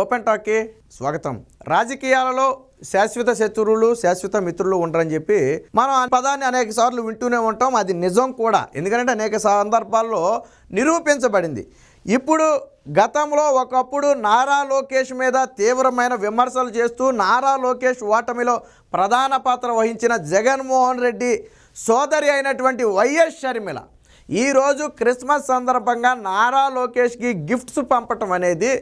Open టాక్కి స్వాగతం. రాజకీయాలలో శాశ్వత శత్రువులు శాశ్వత మిత్రులు ఉండరని చెప్పి మనం ఆ పదాన్ని అనేక సార్లు వింటూనే ఉంటాం. అది నిజం కూడా. ఎందుకంటే అనేక సందర్భాల్లో నిరూపించబడింది. ఇప్పుడు గతంలో ఒకప్పుడు నారా లోకేష్ మీద తీవ్రమైన విమర్శలు చేస్తూ నారా లోకేష్ ఓటమిలో ప్రధాన పాత్ర వహించిన జగన్మోహన్ రెడ్డి సోదరి అయినటువంటి వైఎస్ షర్మిల. ఈరోజు క్రిస్మస్ సందర్భంగా నారా లోకేష్కి గిఫ్ట్స్ పంపటం అనేది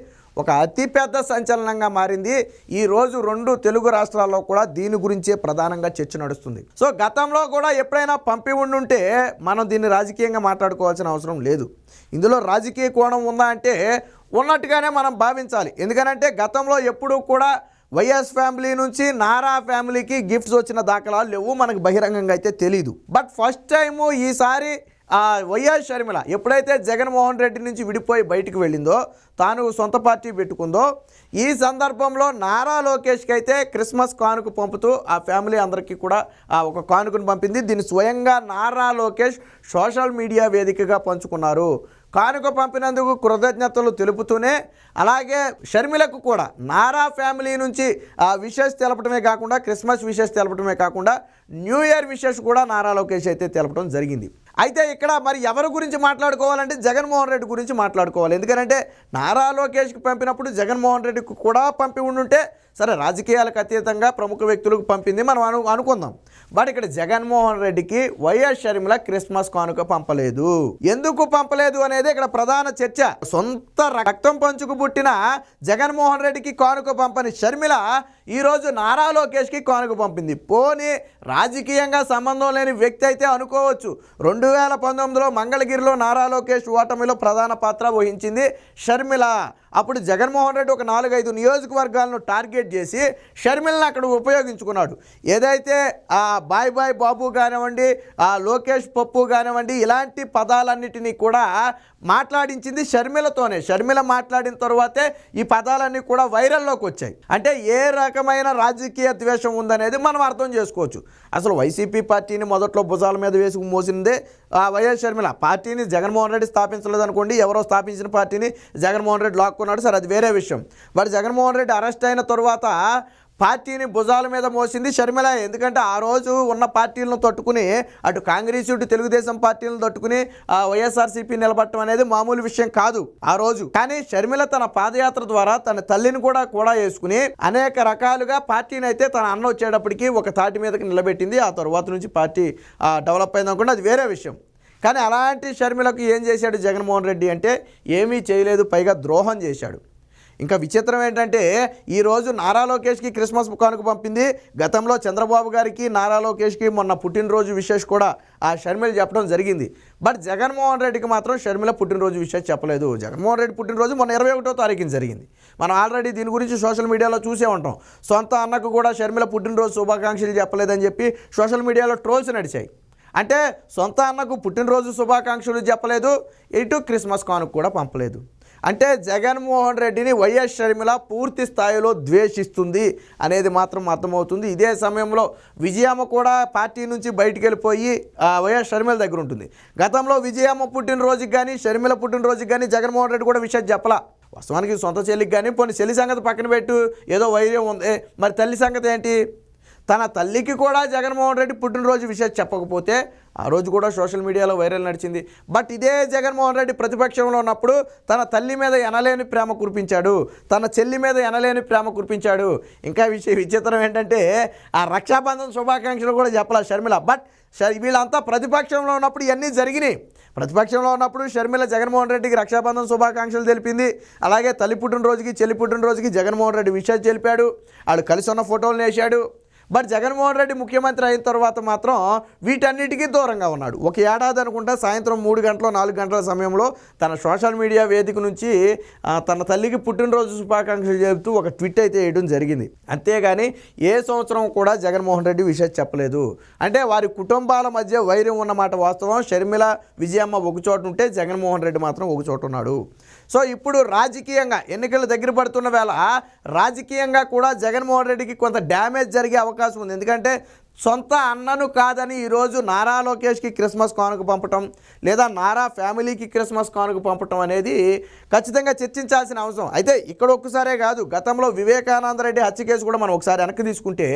ఒక అతిపెద్ద సంచలనంగా మారింది. ఈ రోజు రెండు తెలుగు రాష్ట్రాల్లో కూడా దీని గురించే ప్రధానంగా చర్చ నడుస్తుంది. సో గతంలో కూడా ఎప్పుడైనా పంపి ఉండుంటే మనం దీన్ని రాజకీయంగా మాట్లాడుకోవాల్సిన అవసరం లేదు. ఇందులో రాజకీయ కోణం ఉందా అంటే ఉన్నట్టుగానే మనం భావించాలి. ఎందుకనంటే గతంలో ఎప్పుడూ కూడా వైఎస్ ఫ్యామిలీ నుంచి నారా ఫ్యామిలీకి గిఫ్ట్స్ వచ్చిన దాఖలాలు లేవు. మనకు బహిరంగంగా అయితే తెలియదు బట్ ఫస్ట్ టైము ఈసారి వైఎస్ షర్మిల ఎప్పుడైతే జగన్మోహన్ రెడ్డి నుంచి విడిపోయి బయటికి వెళ్ళిందో తాను సొంత పార్టీ పెట్టుకుందో ఈ సందర్భంలో నారా లోకేష్కి అయితే క్రిస్మస్ కానుక పంపుతూ ఆ ఫ్యామిలీ అందరికీ కూడా ఒక కానుకను పంపింది. దీన్ని స్వయంగా నారా లోకేష్ సోషల్ మీడియా వేదికగా పంచుకున్నారు. కానుక పంపినందుకు కృతజ్ఞతలు తెలుపుతూనే అలాగే షర్మిలకు కూడా నారా ఫ్యామిలీ నుంచి ఆ విషెస్ తెలపడమే కాకుండా క్రిస్మస్ విషెస్ తెలపడమే కాకుండా న్యూ ఇయర్ విషెస్ కూడా నారా లోకేష్ అయితే తెలపడం జరిగింది. అయితే ఇక్కడ మరి ఎవరి గురించి మాట్లాడుకోవాలంటే జగన్మోహన్ రెడ్డి గురించి మాట్లాడుకోవాలి. ఎందుకంటే నారా లోకేష్కి పంపినప్పుడు జగన్మోహన్ రెడ్డికి కూడా పంపి ఉండుంటే సరే రాజకీయాలకు అతీతంగా ప్రముఖ వ్యక్తులకు పంపింది మనం అను అనుకుందాం. బట్ ఇక్కడ జగన్మోహన్ రెడ్డికి వైఎస్ షర్మిల క్రిస్మస్ కానుక పంపలేదు. ఎందుకు పంపలేదు అనేది ఇక్కడ ప్రధాన చర్చ. సొంత రక్తం పంచుకు పుట్టిన జగన్మోహన్ రెడ్డికి కానుక పంపని షర్మిల ఈరోజు నారా లోకేష్కి కానుక పంపింది. పోనీ రాజకీయంగా సంబంధం లేని వ్యక్తి అయితే అనుకోవచ్చు. రెండు వేల పంతొమ్మిదిలో మంగళగిరిలో నారా లోకేష్ ఓటమిలో ప్రధాన పాత్ర వహించింది షర్మిల. అప్పుడు జగన్మోహన్ రెడ్డి ఒక నాలుగైదు నియోజకవర్గాలను టార్గెట్ చేసి షర్మిలను అక్కడ ఉపయోగించుకున్నాడు. ఏదైతే ఆ బాయ్ బాయ్ బాబు కానివ్వండి ఆ లోకేష్ పప్పు కానివ్వండి ఇలాంటి పదాలన్నిటినీ కూడా మాట్లాడించింది షర్మిలతోనే. షర్మిల మాట్లాడిన తర్వాతే ఈ పదాలన్నీ కూడా వైరల్లోకి వచ్చాయి. అంటే ఏ రకమైన రాజకీయ ద్వేషం ఉందనేది మనం అర్థం చేసుకోవచ్చు. అసలు వైసీపీ పార్టీని మొదట్లో భుజాల మీద వేసుకు మోసిందే వైఎస్ షర్మిల. పార్టీని జగన్మోహన్ రెడ్డి స్థాపించలేదు అనుకోండి ఎవరో స్థాపించిన పార్టీని జగన్మోహన్ రెడ్డి లాక్కున్నాడు. సార్ అది వేరే విషయం. బట్ జగన్మోహన్ రెడ్డి అరెస్ట్ అయిన తర్వాత పార్టీని భుజాల మీద మోసింది షర్మిల. ఎందుకంటే ఆ రోజు ఉన్న పార్టీలను తట్టుకుని అటు కాంగ్రెస్ ఇటు తెలుగుదేశం పార్టీలను తట్టుకుని ఆ వైఎస్ఆర్సీపీ నిలబడటం అనేది మామూలు విషయం కాదు ఆ రోజు. కానీ షర్మిల తన పాదయాత్ర ద్వారా తన తల్లిని కూడా కూడా వేసుకుని అనేక రకాలుగా పార్టీని అయితే తన అన్న వచ్చేటప్పటికి ఒక తాటి మీదకి నిలబెట్టింది. ఆ తర్వాత నుంచి పార్టీ డెవలప్ అయింది అనుకుంటే అది వేరే విషయం. కానీ అలాంటి షర్మిలకు ఏం చేశాడు జగన్మోహన్ రెడ్డి అంటే ఏమీ చేయలేదు పైగా ద్రోహం చేశాడు. ఇంకా విచిత్రం ఏంటంటే ఈరోజు నారా లోకేష్కి క్రిస్మస్ కానుక పంపింది. గతంలో చంద్రబాబు గారికి నారా లోకేష్కి మొన్న పుట్టినరోజు విశేష్ కూడా ఆ షర్మిల చెప్పడం జరిగింది. బట్ జగన్మోహన్ రెడ్డికి మాత్రం షర్మిల పుట్టినరోజు విషయం చెప్పలేదు. జగన్మోహన్ రెడ్డి పుట్టినరోజు మొన్న ఇరవై ఒకటో తారీఖున జరిగింది. మనం ఆల్రెడీ దీని గురించి సోషల్ మీడియాలో చూసే ఉంటాం. సొంత అన్నకు కూడా షర్మిల పుట్టినరోజు శుభాకాంక్షలు చెప్పలేదని చెప్పి సోషల్ మీడియాలో ట్రోల్స్ నడిచాయి. అంటే సొంత అన్నకు పుట్టినరోజు శుభాకాంక్షలు చెప్పలేదు. ఇటు క్రిస్మస్ కానుక కూడా పంపలేదు. అంటే జగన్మోహన్ రెడ్డిని వైఎస్ షర్మిల పూర్తి స్థాయిలో ద్వేషిస్తుంది అనేది మాత్రం అర్థమవుతుంది. ఇదే సమయంలో విజయమ్మ కూడా పార్టీ నుంచి బయటికి వెళ్ళిపోయి ఆ, వైఎస్ షర్మిల దగ్గర ఉంటుంది. గతంలో విజయమ్మ పుట్టినరోజుకి కానీ షర్మిల పుట్టినరోజుకి కానీ జగన్మోహన్ రెడ్డి కూడా విషయం చెప్పలా. వాస్తవానికి సొంత చెల్లికి కానీ పోనీ చెల్లి సంగతి పక్కన పెట్టు ఏదో వైర్యం ఉంది. మరి తల్లి సంగతి ఏంటి? తన తల్లికి కూడా జగన్మోహన్ రెడ్డి పుట్టినరోజు విషయం చెప్పకపోతే ఆ రోజు కూడా సోషల్ మీడియాలో వైరల్ నడిచింది. బట్ ఇదే జగన్మోహన్ రెడ్డి ప్రతిపక్షంలో ఉన్నప్పుడు తన తల్లి మీద ఎనలేని ప్రేమ కురిపించాడు. తన చెల్లి మీద ఎనలేని ప్రేమ కురిపించాడు. ఇంకా విషయ విచిత్రం ఏంటంటే ఆ రక్షాబంధన్ శుభాకాంక్షలు కూడా చెప్పాల షర్మిల. బట్ వీళ్ళంతా ప్రతిపక్షంలో ఉన్నప్పుడు ఇవన్నీ జరిగినాయి. ప్రతిపక్షంలో ఉన్నప్పుడు షర్మిల జగన్మోహన్ రెడ్డికి రక్షాబంధన్ శుభాకాంక్షలు తెలిపింది. అలాగే తల్లి పుట్టినరోజుకి చెల్లి పుట్టినరోజుకి జగన్మోహన్ రెడ్డి విషయాలు తెలిపాడు. వాళ్ళు కలిసి ఉన్న ఫోటోలు వేశాడు. బట్ జగన్మోహన్ రెడ్డి ముఖ్యమంత్రి అయిన తర్వాత మాత్రం వీటన్నిటికీ దూరంగా ఉన్నాడు. ఒక ఏడాది అనుకుంటా సాయంత్రం మూడు గంటల నాలుగు గంటల సమయంలో తన సోషల్ మీడియా వేదిక నుంచి తన తల్లికి పుట్టినరోజు శుభాకాంక్షలు చెబుతూ ఒక ట్వీట్ అయితే వేయడం జరిగింది. అంతేగాని ఏ సంవత్సరం కూడా జగన్మోహన్ రెడ్డి విషయం చెప్పలేదు. అంటే వారి కుటుంబాల మధ్య వైరం ఉన్నమాట వాస్తవం. షర్మిల విజయమ్మ ఒక చోట ఉంటే జగన్మోహన్ రెడ్డి మాత్రం ఒక చోట ఉన్నాడు. సో ఇప్పుడు రాజకీయంగా ఎన్నికలు దగ్గర పడుతున్న వేళ రాజకీయంగా కూడా జగన్మోహన్ రెడ్డికి కొంత డ్యామేజ్ జరిగే అవకాశం ఉంది. ఎందుకంటే సొంత అన్నను కాదని ఈరోజు నారా లోకేష్కి క్రిస్మస్ కానుక పంపటం లేదా నారా ఫ్యామిలీకి క్రిస్మస్ కానుక పంపటం అనేది ఖచ్చితంగా చర్చించాల్సిన అవసరం. అయితే ఇక్కడ ఒక్కసారే కాదు గతంలో వివేకానంద రెడ్డి హత్య కేసు కూడా మనం ఒకసారి వెనక్కి తీసుకుంటే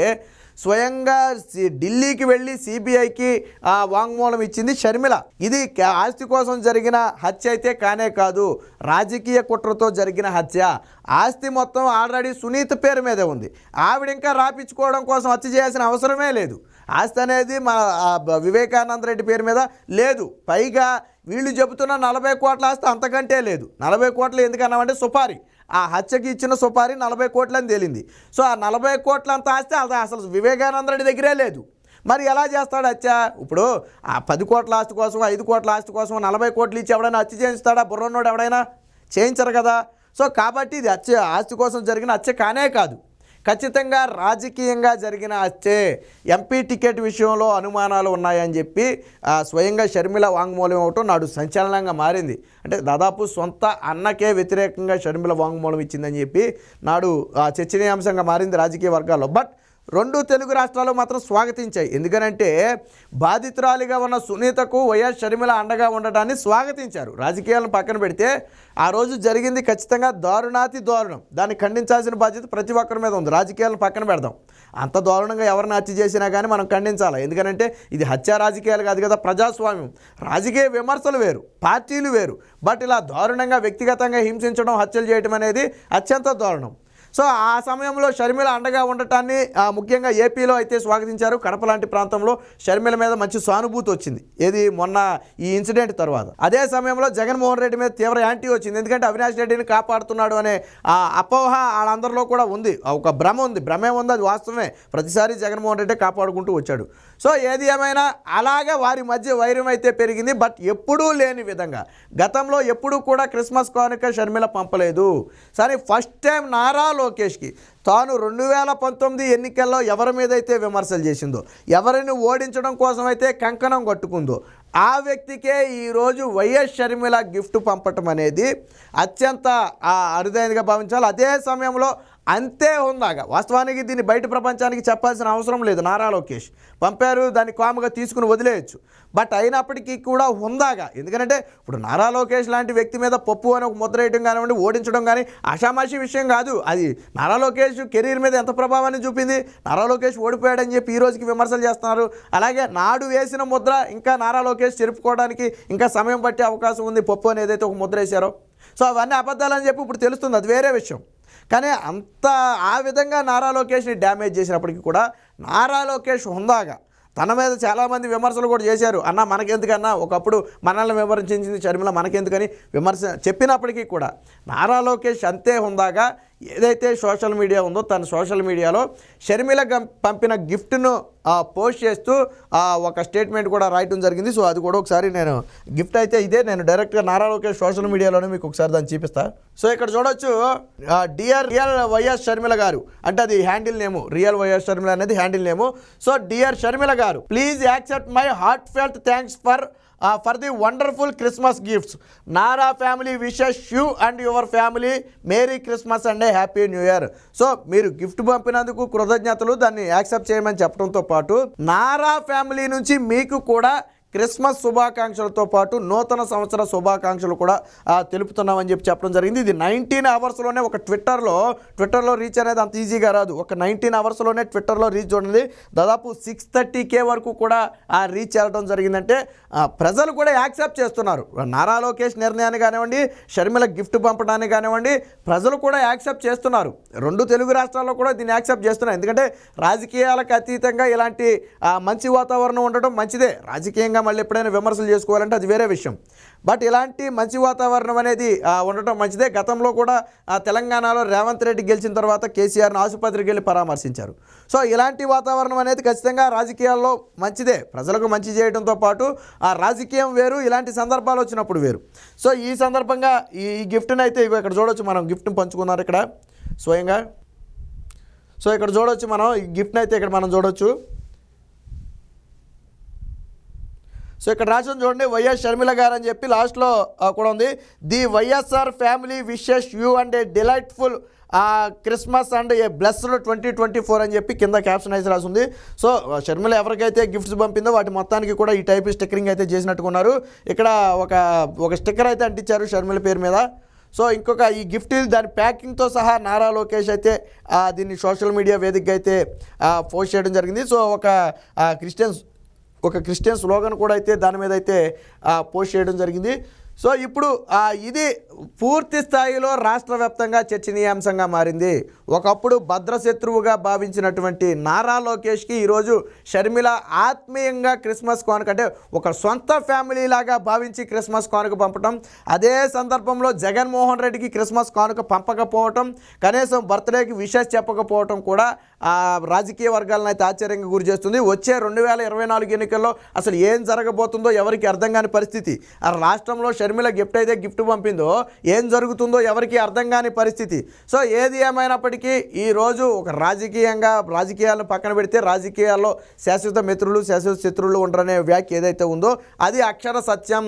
స్వయంగా సి- ఢిల్లీకి వెళ్ళి సిబిఐకి ఆ వాంగ్మూలం ఇచ్చింది షర్మిల. ఇది ఆస్తి కోసం జరిగిన హత్య అయితే కానే కాదు రాజకీయ కుట్రతో జరిగిన హత్య. ఆస్తి మొత్తం ఆల్రెడీ సునీత పేరు మీదే ఉంది. ఆవిడ ఇంకా రాపించుకోవడం కోసం హత్య చేయాల్సిన అవసరమే లేదు. ఆస్తి అనేది మన వివేకానంద రెడ్డి పేరు మీద లేదు. పైగా వీళ్ళు చెబుతున్న నలభై కోట్ల ఆస్తి అంతకంటే లేదు. నలభై కోట్లు ఎందుకన్నామంటే సుపారీ. ఆ హత్యకి ఇచ్చిన సుపారీ నలభై కోట్లని తేలింది. సో ఆ నలభై కోట్లంత ఆస్తే అది అసలు వివేకానంద రెడ్డి దగ్గరే లేదు. మరి ఎలా చేస్తాడు హత్య? ఇప్పుడు ఆ పది కోట్ల ఆస్తి కోసం ఐదు కోట్ల ఆస్తి కోసం నలభై కోట్లు ఇచ్చి ఎవడైనా హత్య చేయిస్తాడా? బుర్రన్నోడు ఎవడైనా చేయించరు కదా. సో కాబట్టి ఇది హత్య ఆస్తి కోసం జరిగిన హత్య కానే కాదు. ఖచ్చితంగా రాజకీయంగా జరిగిన వచ్చే ఎంపీ టికెట్ విషయంలో అనుమానాలు ఉన్నాయని చెప్పి స్వయంగా షర్మిల వాంగ్మూలం ఇవ్వటం నాడు సంచలనంగా మారింది. అంటే దాదాపు సొంత అన్నకే వ్యతిరేకంగా షర్మిల వాంగ్మూలం ఇచ్చిందని చెప్పి నాడు ఆ, చర్చనీయాంశంగా మారింది రాజకీయ వర్గాల్లో. బట్ రెండు తెలుగు రాష్ట్రాలు మాత్రం స్వాగతించాయి. ఎందుకనంటే బాధితురాలిగా ఉన్న సునీతకు వైఎస్ షర్మిల అండగా ఉండడాన్ని స్వాగతించారు. రాజకీయాలను పక్కన పెడితే ఆ రోజు జరిగింది ఖచ్చితంగా దారుణాతి దారుణం. దాన్ని ఖండించాల్సిన బాధ్యత ప్రతి ఒక్కరి మీద ఉంది. రాజకీయాలను పక్కన పెడదాం. అంత దారుణంగా ఎవరిని హత్య చేసినా కానీ మనం ఖండించాలి? ఎందుకనంటే ఇది హత్య రాజకీయాలు కాదు కదా ప్రజాస్వామ్యం. రాజకీయ విమర్శలు వేరు పార్టీలు వేరు. బట్ ఇలా దారుణంగా వ్యక్తిగతంగా హింసించడం హత్యలు చేయడం అనేది అత్యంత దారుణం. సో ఆ సమయంలో షర్మిల అండగా ఉండటాన్ని ముఖ్యంగా ఏపీలో అయితే స్వాగతించారు. కడప లాంటి ప్రాంతంలో షర్మిల మీద మంచి సానుభూతి వచ్చింది. ఏది మొన్న ఈ ఇన్సిడెంట్ తర్వాత. అదే సమయంలో జగన్మోహన్ రెడ్డి మీద తీవ్ర యాంటీ వచ్చింది. ఎందుకంటే అవినాష్ రెడ్డిని కాపాడుతున్నాడు అనే ఆ అపోహ వాళ్ళందరిలో కూడా ఉంది. ఒక భ్రమ ఉంది. భ్రమే ఉంది అది వాస్తవమే. ప్రతిసారి జగన్మోహన్ రెడ్డి కాపాడుకుంటూ వచ్చాడు. సో ఏది ఏమైనా అలాగే వారి మధ్య వైరం అయితే పెరిగింది బట్ ఎప్పుడూ లేని విధంగా. గతంలో ఎప్పుడూ కూడా క్రిస్మస్ కానుక షర్మిల పంపలేదు. సరే ఫస్ట్ టైం నారా లోకేష్కి తాను రెండు వేల పంతొమ్మిది ఎన్నికల్లో ఎవరి మీద అయితే విమర్శలు చేసిందో ఎవరిని ఓడించడం కోసం అయితే కంకణం కట్టుకుందో ఆ వ్యక్తికే ఈరోజు వైఎస్ షర్మిల గిఫ్ట్ పంపటం అనేది అత్యంత అరుదైనదిగా భావించాలి. అదే సమయంలో అంతే ఉందాగా. వాస్తవానికి దీన్ని బయట ప్రపంచానికి చెప్పాల్సిన అవసరం లేదు నారా లోకేష్. పంపారు దాన్ని కాముగా తీసుకుని వదిలేయచ్చు. బట్ అయినప్పటికీ కూడా ఉందాగా. ఎందుకంటే ఇప్పుడు నారా లోకేష్ లాంటి వ్యక్తి మీద పప్పు అని ఒక ముద్ర వేయడం కానివ్వండి ఓడించడం కానీ ఆషామాషి విషయం కాదు. అది నారా లోకేష్ కెరీర్ మీద ఎంత ప్రభావాన్ని చూపింది? నారా లోకేష్ ఓడిపోయాడని చెప్పి ఈ రోజుకి విమర్శలు చేస్తున్నారు. అలాగే నాడు వేసిన ముద్ర ఇంకా నారా లోకేష్ చెరుపుకోవడానికి ఇంకా సమయం పట్టే అవకాశం ఉంది. పప్పు అని ఏదైతే ఒక ముద్ర వేశారో. సో అవన్నీ అబద్ధాలని చెప్పి ఇప్పుడు తెలుస్తుంది. అది వేరే విషయం. కానీ అంత ఆ విధంగా నారా లోకేష్ని డ్యామేజ్ చేసినప్పటికీ కూడా నారా లోకేష్ హుందాగా తన మీద చాలామంది విమర్శలు కూడా చేశారు. అన్న మనకెందుకన్నా? ఒకప్పుడు మనల్ని విమర్శించింది షర్మిల మనకెందుకని విమర్శ చెప్పినప్పటికీ కూడా నారా లోకేష్ అంతే హుందాగా ఏదైతే సోషల్ మీడియా ఉందో తన సోషల్ మీడియాలో షర్మిల గం- పంపిన గిఫ్ట్ను పోస్ట్ చేస్తూ ఆ, ఒక స్టేట్మెంట్ కూడా రాయటం జరిగింది. సో అది కూడా ఒకసారి నేను గిఫ్ట్ అయితే ఇదే. నేను డైరెక్ట్గా నారా లోకేష్ సోషల్ మీడియాలోనే మీకు ఒకసారి దాన్ని చూపిస్తా. సో ఇక్కడ చూడొచ్చు DR real YS Sharmila garu. అంటే అది handle name. Real YS Sharmila అనేది handle name. So DR Sharmila garu please accept my heartfelt thanks for for the wonderful Christmas gifts Nara family wishes you and your family merry Christmas and happy new year so మీరు gift పంపినందుకు కృతజ్ఞతలు. దాన్ని accept చేయమని చెప్పడంతో పాటు Nara family నుంచి మీకు కూడా క్రిస్మస్ శుభాకాంక్షలతో పాటు నూతన సంవత్సర శుభాకాంక్షలు కూడా తెలుపుతున్నామని చెప్పి చెప్పడం జరిగింది. ఇది నైన్టీన్ అవర్స్లోనే ఒక ట్విట్టర్లో ట్విట్టర్లో రీచ్ అనేది అంత ఈజీగా రాదు. ఒక నైన్టీన్ అవర్స్లోనే ట్విట్టర్లో రీచ్ చూడండి. దాదాపు సిక్స్ థర్టీ కే వరకు కూడా ఆ రీచ్ వెళ్ళడం జరిగిందంటే ఆ, ప్రజలు కూడా యాక్సెప్ట్ చేస్తున్నారు. నారా లోకేష్ నిర్ణయాన్ని కానివ్వండి షర్మిల గిఫ్ట్ పంపడానికి కానివ్వండి ప్రజలు కూడా యాక్సెప్ట్ చేస్తున్నారు. రెండు తెలుగు రాష్ట్రాల్లో కూడా దీన్ని యాక్సెప్ట్ చేస్తున్నారు. ఎందుకంటే రాజకీయాలకు అతీతంగా ఇలాంటి మంచి వాతావరణం ఉండడం మంచిదే. రాజకీయంగా మళ్ళీ ఎప్పుడైనా విమర్శలు చేసుకోవాలంటే అది వేరే విషయం. బట్ ఇలాంటి మంచి వాతావరణం అనేది ఉండటం మంచిదే. గతంలో కూడా ఆ, తెలంగాణలో రేవంత్ రెడ్డి గెలిచిన తర్వాత కేసీఆర్ను ఆసుపత్రికి వెళ్ళి పరామర్శించారు. సో ఇలాంటి వాతావరణం అనేది ఖచ్చితంగా రాజకీయాల్లో మంచిదే. ప్రజలకు మంచి చేయడంతో పాటు ఆ రాజకీయం వేరు ఇలాంటి సందర్భాలు వచ్చినప్పుడు వేరు. సో ఈ సందర్భంగా ఈ గిఫ్ట్ని అయితే ఇక్కడ చూడవచ్చు మనం. గిఫ్ట్ని పంచుకున్నారు ఇక్కడ. స్వయంగా. సో ఇక్కడ చూడవచ్చు మనం. ఈ గిఫ్ట్ని అయితే ఇక్కడ మనం చూడవచ్చు సో ఇక్కడ రాసిన చూడండి వైఎస్ షర్మిల గారు అని చెప్పి లాస్ట్లో కూడా ఉంది. The YSR family wishes you and a delightful Christmas and a blessed twenty twenty four అని చెప్పి కింద క్యాప్షన్ అయితే రాసింది. సో షర్మిల ఎవరికైతే గిఫ్ట్స్ పంపిందో వాటి మొత్తానికి కూడా ఈ టైప్ స్టిక్కరింగ్ అయితే చేసినట్టుకున్నారు. ఇక్కడ ఒక ఒక స్టిక్కర్ అయితే అంటించారు షర్మిల పేరు మీద. సో ఇంకొక ఈ గిఫ్ట్ దాని ప్యాకింగ్తో సహా నారా లోకేష్ అయితే దీన్ని సోషల్ మీడియా వేదికగా అయితే పోస్ట్ చేయడం జరిగింది. సో ఒక క్రిస్టియన్స్ ఒక క్రిస్టియన్ స్లోగన్ కూడా అయితే దాని మీద అయితే పోస్ట్ చేయడం జరిగింది. సో ఇప్పుడు ఇది పూర్తి స్థాయిలో రాష్ట్ర వ్యాప్తంగా చర్చనీయాంశంగా మారింది. ఒకప్పుడు భద్రశత్రువుగా భావించినటువంటి నారా లోకేష్కి ఈరోజు షర్మిల ఆత్మీయంగా క్రిస్మస్ కానుక అంటే ఒక సొంత ఫ్యామిలీ లాగా భావించి క్రిస్మస్ కానుక పంపటం అదే సందర్భంలో జగన్మోహన్ రెడ్డికి క్రిస్మస్ కానుక పంపకపోవటం కనీసం బర్త్డేకి విషెస్ చెప్పకపోవటం కూడా రాజకీయ వర్గాలను అయితే ఆశ్చర్యంగా గురి చేస్తుంది. వచ్చే రెండు వేల ఇరవై నాలుగు ఎన్నికల్లో అసలు ఏం జరగబోతుందో ఎవరికి అర్థం కాని పరిస్థితి. ఆ రాష్ట్రంలో షర్మిల గిఫ్ట్ అయితే గిఫ్ట్ పంపిందో ఏం జరుగుతుందో ఎవరికి అర్థం కాని పరిస్థితి. సో ఏది ఏమైనప్పటికీ ఈరోజు ఒక రాజకీయంగా రాజకీయాలను పక్కన పెడితే రాజకీయాల్లో శాశ్వత మిత్రులు శాశ్వత శత్రువులు ఉండరనే వ్యాఖ్య ఏదైతే ఉందో అది అక్షర సత్యం.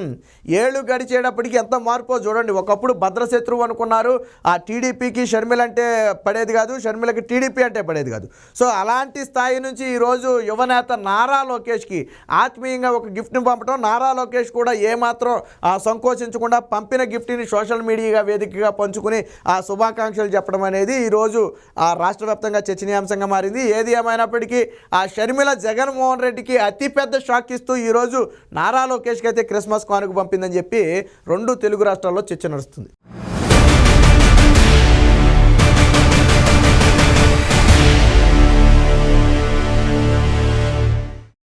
ఏళ్ళు గడిచేటప్పటికి ఎంత మార్పో చూడండి. ఒకప్పుడు భద్రశత్రువు అనుకున్నారు ఆ టీడీపీకి షర్మిల అంటే పడేది కాదు షర్మిలకి టీడీపీ అంటే పడేది కాదు. సో అలాంటి స్థాయి నుంచి ఈరోజు యువనేత నారా లోకేష్కి ఆత్మీయంగా ఒక గిఫ్ట్ని పంపడం నారా లోకేష్ కూడా ఏమాత్రం ఆ సంకోచించకుండా పంపిన గిఫ్ట్ని సోషల్ మీడియా వేదికగా పంచుకుని ఆ శుభాకాంక్షలు చెప్పడం అనేది ఈరోజు ఆ రాష్ట్ర వ్యాప్తంగా చర్చనీయాంశంగా మారింది. ఏది ఏమైనప్పటికీ ఆ షర్మిల జగన్మోహన్ రెడ్డికి అతిపెద్ద షాక్ ఇస్తూ ఈరోజు నారా లోకేష్కి అయితే క్రిస్మస్ కానుక పంపిందని చెప్పి రెండు తెలుగు రాష్ట్రాల్లో చర్చ నడుస్తుంది.